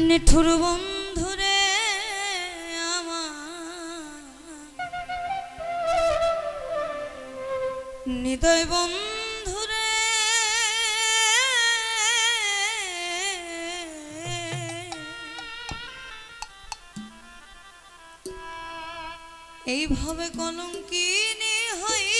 নিঠুর বন্ধুরে আমার। নিদয় বন্ধুরে এইভাবে কলঙ্কিনী হইলাম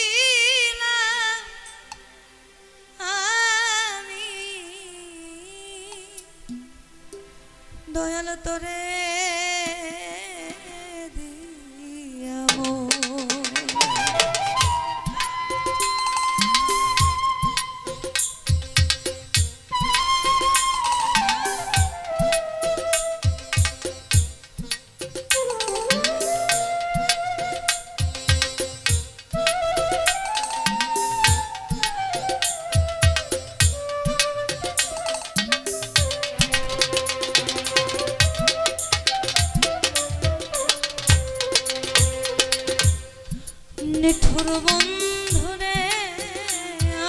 দয়াল তোরে নিঠুর বন্ধুরে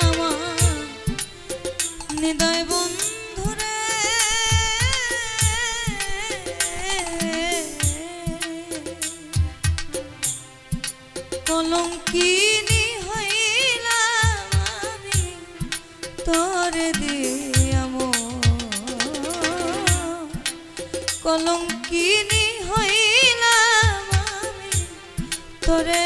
আমার নিদয় বন্ধুরে। কলঙ্কিনী হইলাম আমি তোরে দিয়াম কলঙ্কিনী হইলাম আমি তোরে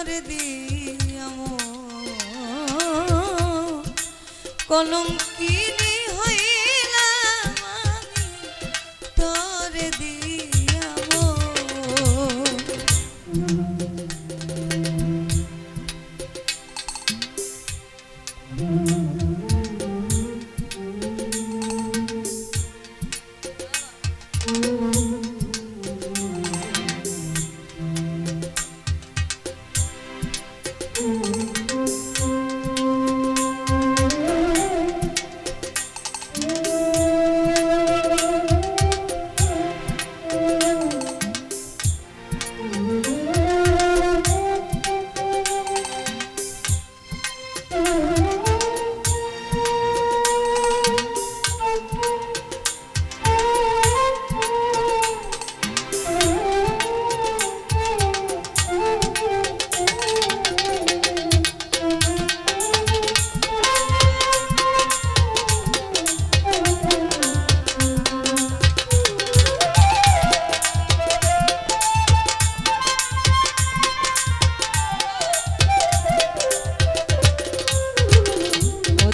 তোমারে দিয়াম কলঙ্কিনী হইলাম মানে তরে দিয়াম Mm-hmm.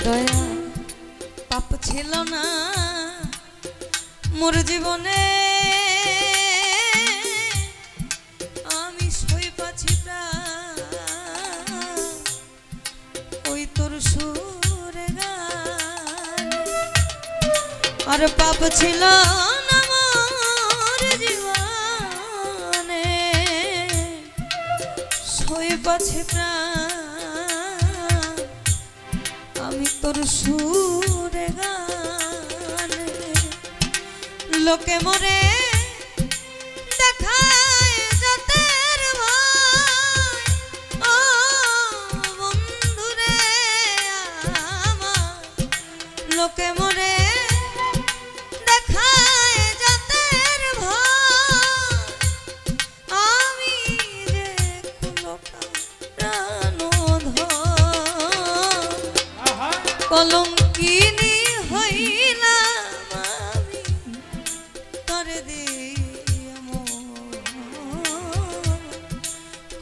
দয়া, পাপ ছিল না। মোর জীবনে আমি সই পাচ্ছি ওই তোর সুর আর পাপ ছিল না মোর জীবনে। সই তোর সুরে গান। লোকে মরে কলঙ্কিনী হইলাম আমি। তরে দিয়াম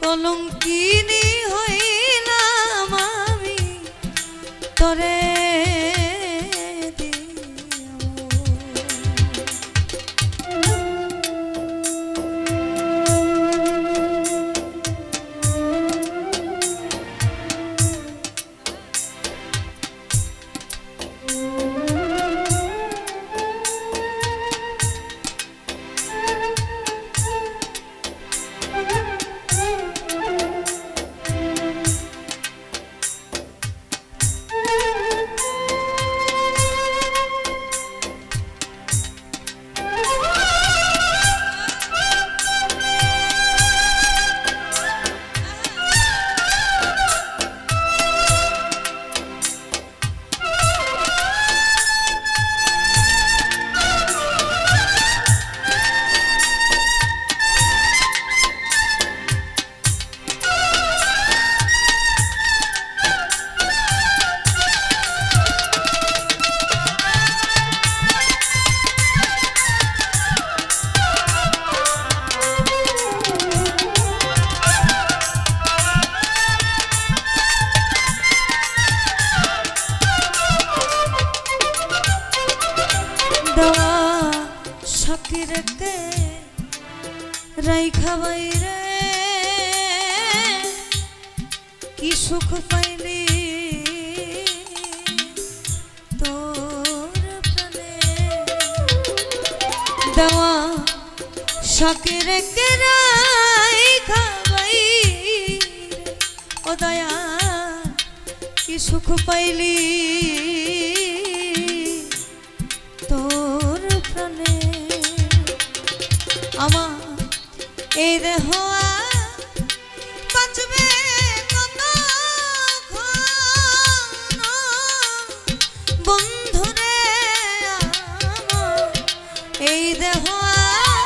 কলঙ্কিনী হইলাম আমি। তরে দেওয়া সকিরকে রাই খাবাই রে কি সুখ পাইলি তোর প্রাণে? দেওয়া সকিরকে রাই খাবাই ও দয়া, কি সুখ পাইলি প্রাণে আমার এই দেহ বাঁচবে? বন্ধুরে এই দেহ আর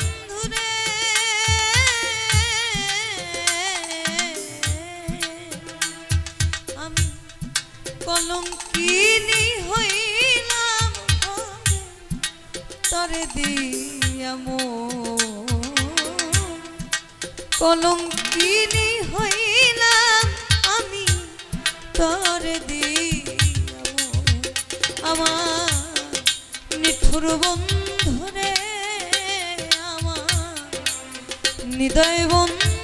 তরে দিয়াম কলঙ্কিনী হইলাম আমি তরে দিয়াম আমার নিঠুর বন্ধুরে আমার হৃদয় বন্ধুরে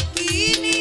কলঙ্কিনী